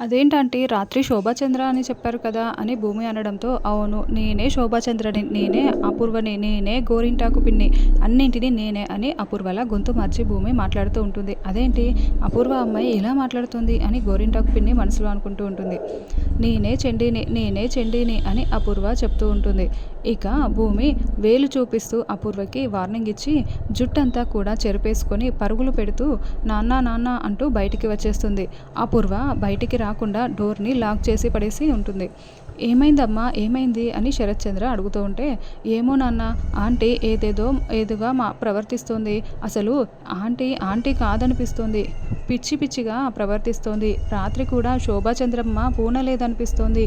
అదేంటంటే రాత్రి శోభాచంద్ర అని చెప్పారు కదా అని భూమి అనడంతో అవును నేనే శోభాచంద్రని నేనే అపూర్వని నేనే గోరింటాకు పిన్ని అన్నింటినీ నేనే అని అపూర్వల గొంతు మార్చి భూమి మాట్లాడుతూ ఉంటుంది. అదేంటి? అపూర్వ అమ్మాయి ఇలా మాట్లాడుతుంది అని గోరింటాకు పిన్ని మనసులో అనుకుంటూ ఉంటుంది. నేనే చెండిని నేనే చెండిని అని అపూర్వ చెప్తూ ఉంటుంది. ఇక భూమి వేలు చూపిస్తూ అపూర్వకి వార్నింగ్ ఇచ్చి జుట్టంతా కూడా చెరిపేసుకొని పరుగులు పెడుతూ నాన్న నాన్న అంటూ బయటికి వచ్చేస్తుంది. అపూర్వ బయటికి రా రాకుండా డోర్ని లాక్ చేసి పడేసి ఉంటుంది. ఏమైందమ్మా? ఏమైంది? అని శరత్చంద్ర అడుగుతూ ఉంటే ఏమో నాన్న ఆంటీ ఏదేదో ఏదుగా మా ప్రవర్తిస్తుంది. అసలు ఆంటీ ఆంటీ కాదనిపిస్తుంది. పిచ్చి పిచ్చిగా ప్రవర్తిస్తోంది. రాత్రి కూడా శోభాచంద్రమ్మ పూనలేదనిపిస్తోంది.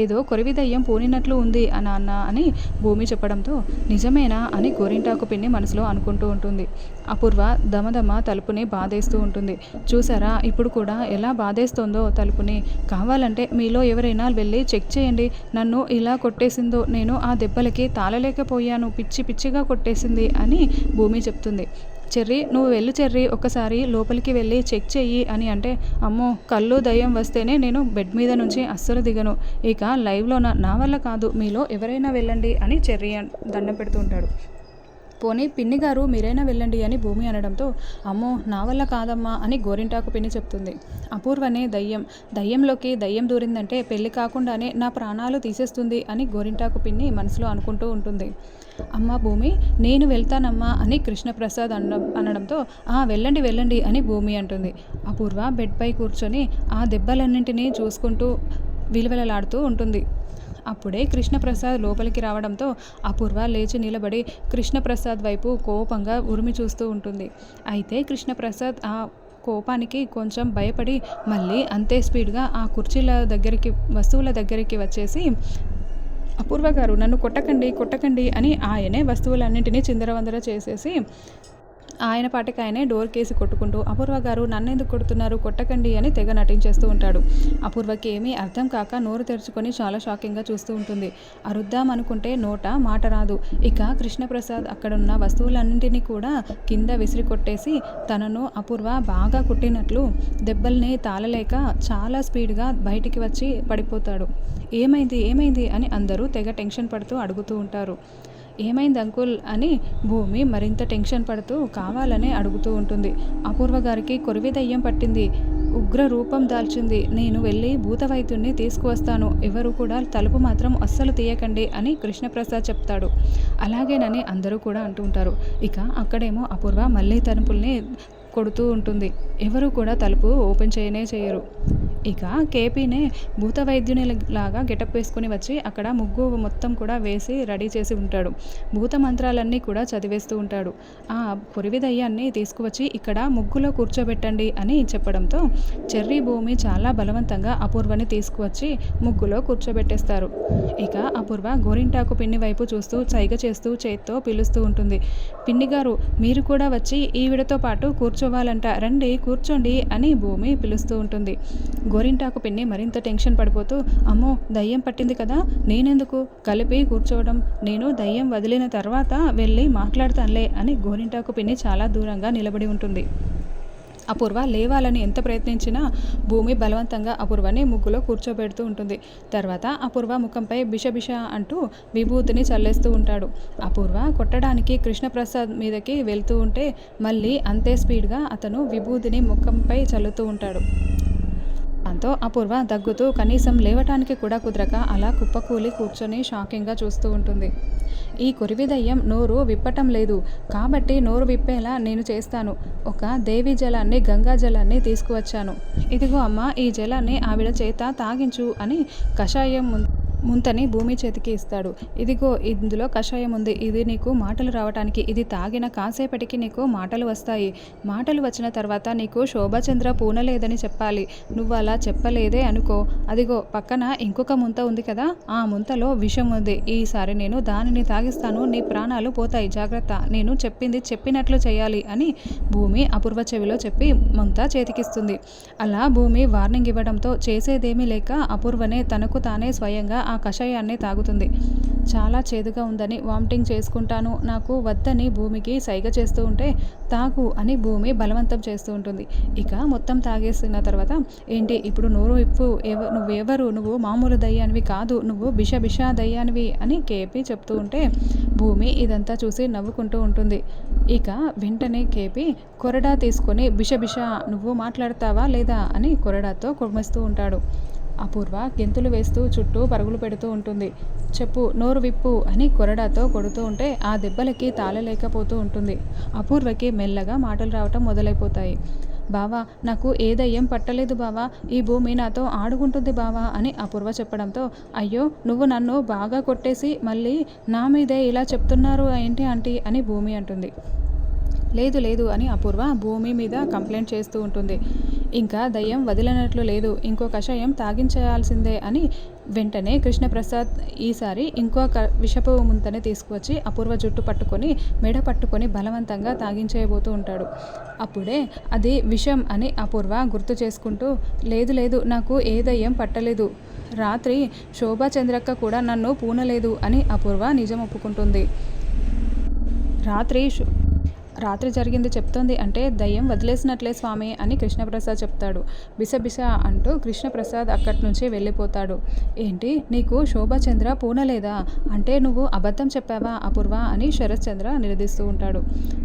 ఏదో కొరివిదయ్యం పూనినట్లు ఉంది అని అన్న అని భూమి చెప్పడంతో నిజమేనా అని గోరింటాకు పిన్ని మనసులో అనుకుంటూ ఉంటుంది. అపూర్వ దమదమ తలుపుని బాధేస్తూ ఉంటుంది. చూసారా ఇప్పుడు కూడా ఎలా బాధేస్తోందో తలుపుని. కావాలంటే మీలో ఎవరైనా వెళ్ళి చెక్ చేయండి. నన్ను ఇలా కొట్టేసిందో నేను ఆ దెబ్బలకి తాళలేకపోయాను పిచ్చి పిచ్చిగా కొట్టేసింది అని భూమి చెప్తుంది. చెర్రీ నువ్వు వెళ్ళు చెర్రీ ఒకసారి లోపలికి వెళ్ళి చెక్ చెయ్యి అని అంటే అమ్మో కళ్ళు దయ్యం వస్తేనే నేను బెడ్ మీద నుంచి అస్సలు దిగను. ఇక లైవ్లోన నా వల్ల కాదు మీలో ఎవరైనా వెళ్ళండి అని చెర్రీ దండం పెడుతూ ఉంటాడు. పోనీ పిన్ని గారు మీరైనా వెళ్ళండి అని భూమి అనడంతో అమ్మో నా వల్ల కాదమ్మా అని గోరింటాకు పిన్ని చెప్తుంది. అపూర్వనే దయ్యం దయ్యంలోకి దయ్యం దూరిందంటే పెళ్ళి కాకుండానే నా ప్రాణాలు తీసేస్తుంది అని గోరింటాకు పిన్ని మనసులో అనుకుంటూ ఉంటుంది. అమ్మ భూమి నేను వెళ్తానమ్మా అని కృష్ణప్రసాద్ అనడం అనడంతో ఆ వెళ్ళండి వెళ్ళండి అని భూమి అంటుంది. అపూర్వ బెడ్పై కూర్చొని ఆ దెబ్బలన్నింటినీ చూసుకుంటూ విలువలలాడుతూ ఉంటుంది. అప్పుడే కృష్ణప్రసాద్ లోపలికి రావడంతో అపూర్వ లేచి నిలబడి కృష్ణప్రసాద్ వైపు కోపంగా ఉరిమి చూస్తూ ఉంటుంది. అయితే కృష్ణప్రసాద్ ఆ కోపానికి కొంచెం భయపడి మళ్ళీ అంతే స్పీడ్గా ఆ కుర్చీల దగ్గరికి వస్తువుల దగ్గరికి వచ్చేసి అపూర్వ గారు నన్ను కొట్టకండి కొట్టకండి అని ఆయనే వస్తువులన్నింటినీ చిందరవందర చేసేసి ఆయన పాటికి ఆయనే డోర్ కేసి కొట్టుకుంటూ అపూర్వ గారు నన్నెందుకు కొడుతున్నారు? కొట్టకండి అని తెగ నటించేస్తూ ఉంటాడు. అపూర్వకి ఏమీ అర్థం కాక నోరు తెరుచుకొని చాలా షాకింగ్గా చూస్తూ ఉంటుంది. అరుద్దాం అనుకుంటే నోట మాట రాదు. ఇక కృష్ణప్రసాద్ అక్కడున్న వస్తువులన్నింటినీ కూడా కింద విసిరి కొట్టేసి తనను అపూర్వ బాగా కుట్టినట్లు దెబ్బల్ని తాళలేక చాలా స్పీడ్గా బయటికి వచ్చి పడిపోతాడు. ఏమైంది? ఏమైంది? అని అందరూ తెగ టెన్షన్ పడుతూ అడుగుతూ ఉంటారు. ఏమైంది అంకుల్ అని భూమి మరింత టెన్షన్ పడుతూ కావాలనే అడుగుతూ ఉంటుంది. అపూర్వ గారికి కొరివి దయ్యం పట్టింది. ఉగ్ర రూపం దాల్చింది. నేను వెళ్ళి భూత వైద్యుడిని తీసుకువస్తాను. ఎవరు కూడా తలుపు మాత్రం అస్సలు తీయకండి అని కృష్ణప్రసాద్ చెప్తాడు. అలాగేనని అందరూ కూడా అంటూ ఉంటారు. ఇక అక్కడేమో అపూర్వ మళ్ళీ తలుపుల్ని కొడుతూ ఉంటుంది. ఎవరు కూడా తలుపు ఓపెన్ చేయనే చేయరు. ఇక కేపీనే భూత వైద్యుని లాగా గెటప్ వేసుకుని వచ్చి అక్కడ ముగ్గు మొత్తం కూడా వేసి రెడీ చేసి ఉంటాడు. భూత మంత్రాలన్నీ కూడా చదివేస్తూ ఉంటాడు. ఆ పొరివిదయ్యాన్ని తీసుకువచ్చి ఇక్కడ ముగ్గులో కూర్చోబెట్టండి అని చెప్పడంతో చెర్రీ భూమి చాలా బలవంతంగా అపూర్వని తీసుకువచ్చి ముగ్గులో కూర్చోబెట్టేస్తారు. ఇక అపూర్వ గోరింటాకు పిన్ని వైపు చూస్తూ చైగ చేస్తూ చేత్తో పిలుస్తూ ఉంటుంది. పిన్ని గారు మీరు కూడా వచ్చి ఈవిడతో పాటు కూర్చోవాలంట రండి కూర్చోండి అని భూమి పిలుస్తూ ఉంటుంది. గోరింటాకు పిన్ని మరింత టెన్షన్ పడిపోతూ అమ్మో దయ్యం పట్టింది కదా నేనెందుకు? కలిపి కూర్చోవడం. నేను దయ్యం వదిలిన తర్వాత వెళ్ళి మాట్లాడతానులే అని గోరింటాకు పిన్ని చాలా దూరంగా నిలబడి ఉంటుంది. అపూర్వ లేవాలని ఎంత ప్రయత్నించినా భూమి బలవంతంగా అపూర్వని ముగ్గులో కూర్చోబెడుతూ ఉంటుంది. తర్వాత అపూర్వ ముఖంపై బిషబిష అంటూ విభూతిని చల్లేస్తూ ఉంటాడు. అపూర్వ కొట్టడానికి కృష్ణప్రసాద్ మీదకి వెళ్తూ ఉంటే మళ్ళీ అంతే స్పీడ్గా అతను విభూతిని ముఖంపై చల్లుతూ ఉంటాడు. దాంతో అపూర్వ దగ్గుతూ కనీసం లేవటానికి కూడా కుదరక అలా కుప్పకూలి కూర్చొని షాకింగ్గా చూస్తూ ఉంటుంది. ఈ కురివిదయ్యం నోరు విప్పటం లేదు. కాబట్టి నోరు విప్పేలా నేను చేస్తాను. ఒక దేవి జలాన్ని గంగా జలాన్ని తీసుకువచ్చాను. ఇదిగో అమ్మ ఈ జలాన్ని ఆవిడ చేత తాగించు అని కషాయం ముందు ముంతని భూమి చేతికి ఇస్తాడు. ఇదిగో ఇందులో కషాయం ఉంది. ఇది నీకు మాటలు రావటానికి ఇది తాగిన కాసేపటికి నీకు మాటలు వస్తాయి. మాటలు వచ్చిన తర్వాత నీకు శోభచంద్ర పూనలేదని చెప్పాలి. నువ్వు అలా చెప్పలేదే అనుకో. అదిగో పక్కన ఇంకొక ముంత ఉంది కదా? ఆ ముంతలో విషం ఉంది. ఈసారి నేను దానిని తాగిస్తాను. నీ ప్రాణాలు పోతాయి. జాగ్రత్త. నేను చెప్పింది చెప్పినట్లు చేయాలి అని భూమి అపూర్వ చెవిలో చెప్పి ముంత చేతికిస్తుంది. అలా భూమి వార్నింగ్ ఇవ్వడంతో చేసేదేమీ లేక అపూర్వనే తనకు తానే స్వయంగా ఆ కషాయాన్ని తాగుతుంది. చాలా చేదుగా ఉందని వామిటింగ్ చేసుకుంటాను. నాకు వద్దని భూమికి సైగ చేస్తూ ఉంటే తాగు అని భూమి బలవంతం చేస్తూ ఉంటుంది. ఇక మొత్తం తాగేసిన తర్వాత ఏంటి ఇప్పుడు నోరు ఇప్పు ఎవ నువ్వెవరు? నువ్వు మామూలు దయ్యానివి కాదు. నువ్వు బిష బిష దయ్యానివి అని కేపీ చెప్తూ ఉంటే భూమి ఇదంతా చూసి నవ్వుకుంటూ ఉంటుంది. ఇక వెంటనే కేపీ కొరడా తీసుకొని బిష బిష నువ్వు మాట్లాడతావా లేదా అని కొరడాతో కొమ్మేస్తూ ఉంటాడు. అపూర్వ గెంతులు వేస్తూ చుట్టూ పరుగులు పెడుతూ ఉంటుంది. చెప్పు నోరు విప్పు అని కొరడాతో కొడుతూ ఉంటే ఆ దెబ్బలకి తాళలేకపోతూ ఉంటుంది. అపూర్వకి మెల్లగా మాటలు రావటం మొదలైపోతాయి. బావా నాకు ఏ దయ్యం పట్టలేదు బావా. ఈ భూమి నాతో ఆడుకుంటుంది బావా అని అపూర్వ చెప్పడంతో అయ్యో నువ్వు నన్ను బాగా కొట్టేసి మళ్ళీ నా మీదే ఇలా చెప్తున్నారు ఏంటి ఆంటీ అని భూమి అంటుంది. లేదు లేదు అని అపూర్వ భూమి మీద కంప్లైంట్ చేస్తూ ఉంటుంది. ఇంకా దయ్యం వదిలినట్లు లేదు. ఇంకో కషాయం తాగించేయాల్సిందే అని వెంటనే కృష్ణప్రసాద్ ఈసారి ఇంకో క విషపు ముంతని తీసుకువచ్చి అపూర్వ జుట్టు పట్టుకొని మెడ పట్టుకొని బలవంతంగా తాగించేయబోతూ ఉంటాడు. అప్పుడే అది విషం అని అపూర్వ గుర్తు చేసుకుంటూ లేదు లేదు నాకు ఏ దయ్యం పట్టలేదు. రాత్రి శోభా చంద్రక్క కూడా నన్ను పూనలేదు అని అపూర్వ నిజం ఒప్పుకుంటుంది. రాత్రి రాత్రి జరిగింది చెప్తోంది. అంటే దయ్యం వదిలేసినట్లే స్వామి అని కృష్ణప్రసాద్ చెప్తాడు. బిసబిస అంటూ కృష్ణప్రసాద్ అక్కడి నుంచి వెళ్ళిపోతాడు. ఏంటి? నీకు శోభాచంద్ర పూనలేదా అంటే నువ్వు అబద్ధం చెప్పావా అపూర్వ అని శరత్చంద్ర నిలదీస్తూ ఉంటాడు.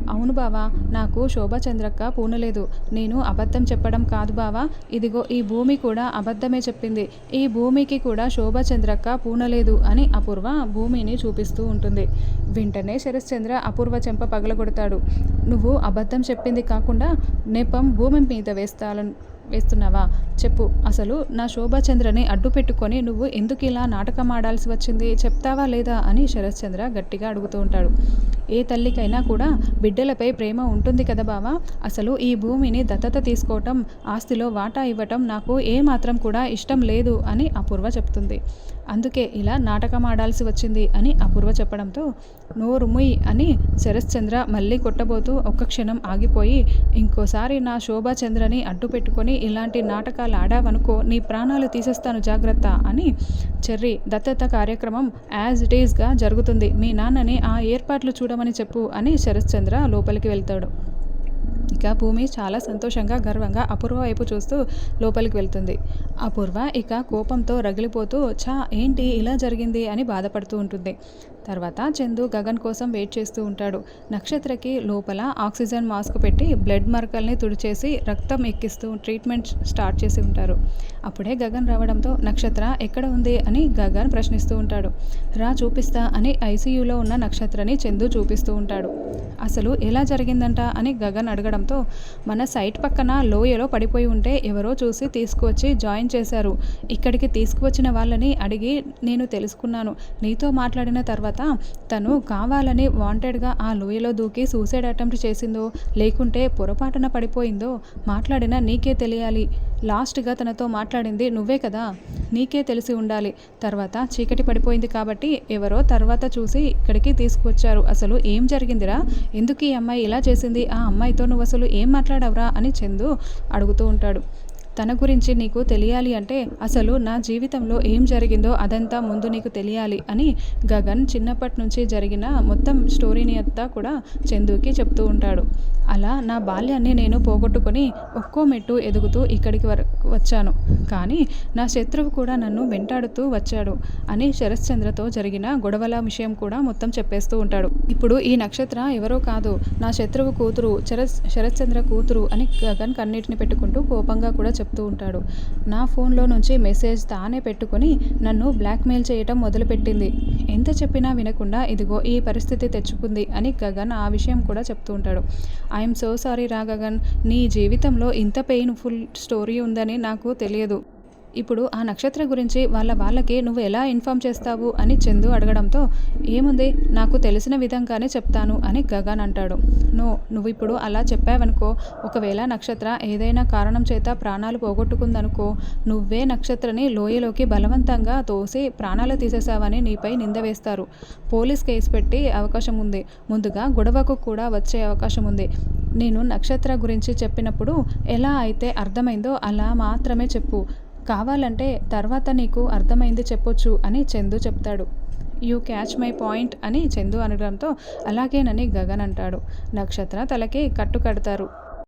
అవును బావా నాకు శోభాచంద్రక్క పూనలేదు నేను అబద్ధం చెప్పడం కాదు బావా. ఇదిగో ఈ భూమి కూడా అబద్ధమే చెప్పింది. ఈ భూమికి కూడా శోభాచంద్రక్క పూనలేదు అని అపూర్వ భూమిని చూపిస్తూ ఉంటుంది. వెంటనే శరశ్చంద్ర అపూర్వ చెంప పగలగొడతాడు. నువ్వు అబద్ధం చెప్పింది కాకుండా నెపం భూమి మీద వేస్తాలను వేస్తున్నావా? చెప్పు. అసలు నా శోభాచంద్రని అడ్డు పెట్టుకొని నువ్వు ఎందుకు ఇలా నాటకం ఆడాల్సి వచ్చింది? చెప్తావా లేదా? అని శరశ్చంద్ర గట్టిగా అడుగుతూ ఉంటాడు. ఏ తల్లికైనా కూడా బిడ్డలపై ప్రేమ ఉంటుంది కదా బావా? అసలు ఈ భూమిని దత్తత తీసుకోవటం ఆస్తిలో వాటా ఇవ్వటం నాకు ఏమాత్రం కూడా ఇష్టం లేదు అని అపూర్వ చెప్తుంది. అందుకే ఇలా నాటకం ఆడాల్సి వచ్చింది అని అపూర్వ చెప్పడంతో నోరు ముయ్ అని శరశ్చంద్ర మళ్ళీ కొట్టబోతూ ఒక్క క్షణం ఆగిపోయి ఇంకోసారి నా శోభాచంద్రని అడ్డు పెట్టుకొని ఇలాంటి నాటకాలు ఆడావనుకో నీ ప్రాణాలు తీసేస్తాను జాగ్రత్త అని చెర్రీ దత్తత కార్యక్రమం యాజ్ ఇట్ ఈస్గా జరుగుతుంది. మీ నాన్నని ఆ ఏర్పాట్లు చూడమని చెప్పు అని శరశ్చంద్ర లోపలికి వెళ్తాడు. ఇక భూమి చాలా సంతోషంగా గర్వంగా అపూర్వ వైపు చూస్తూ లోపలికి వెళ్తుంది. అపూర్వ ఇక కోపంతో రగిలిపోతూ చా ఏంటి? ఇలా జరిగింది? అని బాధపడుతూ ఉంటుంది. తర్వాత చందు గగన్ కోసం వెయిట్ చేస్తూ ఉంటాడు. నక్షత్రకి లోపల ఆక్సిజన్ మాస్క్ పెట్టి బ్లడ్ మరకల్ని తుడిచేసి రక్తం ఎక్కిస్తూ ట్రీట్మెంట్ స్టార్ట్ చేసి ఉంటారు. అప్పుడే గగన్ రావడంతో నక్షత్ర ఎక్కడ ఉంది? అని గగన్ ప్రశ్నిస్తూ ఉంటాడు. రా చూపిస్తా అని ఐసీయూలో ఉన్న నక్షత్రని చందు చూపిస్తూ ఉంటాడు. అసలు ఎలా జరిగిందంట? అని గగన్ అడగడంతో మన సైట్ పక్కన లోయలో పడిపోయి ఉంటే ఎవరో చూసి తీసుకువచ్చి జాయిన్ చేశారు. ఇక్కడికి తీసుకువచ్చిన వాళ్ళని అడిగి నేను తెలుసుకున్నాను. నీతో మాట్లాడిన తర్వాత తర్వాత తను కావాలని వాంటెడ్గా ఆ లోయలో దూకి సూసైడ్ అటెంప్ట్ చేసిందో లేకుంటే పొరపాటున పడిపోయిందో మాట్లాడిన నీకే తెలియాలి. లాస్ట్గా తనతో మాట్లాడింది నువ్వే కదా నీకే తెలిసి ఉండాలి. తర్వాత చీకటి పడిపోయింది కాబట్టి ఎవరో తర్వాత చూసి ఇక్కడికి తీసుకువచ్చారు. అసలు ఏం జరిగిందిరా? ఎందుకు ఈ అమ్మాయి ఇలా చేసింది? ఆ అమ్మాయితో నువ్వు అసలు ఏం మాట్లాడవరా? అని చందు అడుగుతూ ఉంటాడు. తన గురించి నీకు తెలియాలి అంటే అసలు నా జీవితంలో ఏం జరిగిందో అదంతా ముందు నీకు తెలియాలి అని గగన్ చిన్నప్పటి నుంచి జరిగిన మొత్తం స్టోరీని అంతా కూడా చందుకి చెప్తూ ఉంటాడు. అలా నా బాల్యాన్ని నేను పోగొట్టుకొని ఒక్కో మెట్టు ఎదుగుతూ ఇక్కడికి వరకు వచ్చాను. కానీ నా శత్రువు కూడా నన్ను వెంటాడుతూ వచ్చాడు అని శరశ్చంద్రతో జరిగిన గొడవల విషయం కూడా మొత్తం చెప్పేస్తూ ఉంటాడు. ఇప్పుడు ఈ నక్షత్ర ఎవరో కాదు నా శత్రువు కూతురు శరత్ శరత్చంద్ర కూతురు అని గగన్ కన్నీటిని పెట్టుకుంటూ కోపంగా కూడా చెప్తూ ఉంటాడు. నా ఫోన్లో నుంచి మెసేజ్ తానే పెట్టుకొని నన్ను బ్లాక్మెయిల్ చేయటం మొదలుపెట్టింది. ఎంత చెప్పినా వినకుండా ఇదిగో ఈ పరిస్థితి తెచ్చుకుంది అని గగన్ ఆ విషయం కూడా చెప్తూ ఉంటాడు. ఐఎమ్ సో సారీ రా గగన్. నీ జీవితంలో ఇంత పెయిన్ఫుల్ స్టోరీ ఉందని నాకు తెలియదు. ఇప్పుడు ఆ నక్షత్ర గురించి వాళ్ళ వాళ్ళకి నువ్వు ఎలా ఇన్ఫామ్ చేస్తావు అని చందు అడగడంతో ఏముంది? నాకు తెలిసిన విధంగానే చెప్తాను అని గగన్ అంటాడు. నో నువ్వు ఇప్పుడు అలా చెప్పావనుకో ఒకవేళ నక్షత్ర ఏదైనా కారణం చేత ప్రాణాలు పోగొట్టుకుందనుకో నువ్వే నక్షత్రని లోయలోకి బలవంతంగా తోసి ప్రాణాలు తీసేసావని నీపై నింద వేస్తారు. పోలీస్ కేసు పెట్టి అవకాశం ఉంది. ముందుగా గొడవకు కూడా వచ్చే అవకాశం ఉంది. నేను నక్షత్ర గురించి చెప్పినప్పుడు ఎలా అయితే అర్థమైందో అలా మాత్రమే చెప్పు. కావాలంటే తర్వాత నీకు అర్థమైంది చెప్పొచ్చు అని చందు చెప్తాడు. యూ క్యాచ్ మై పాయింట్ అని చందు అనడంతో అలాగేనని గగన్ అంటాడు. నక్షత్ర తలకి కట్టు కడతారు.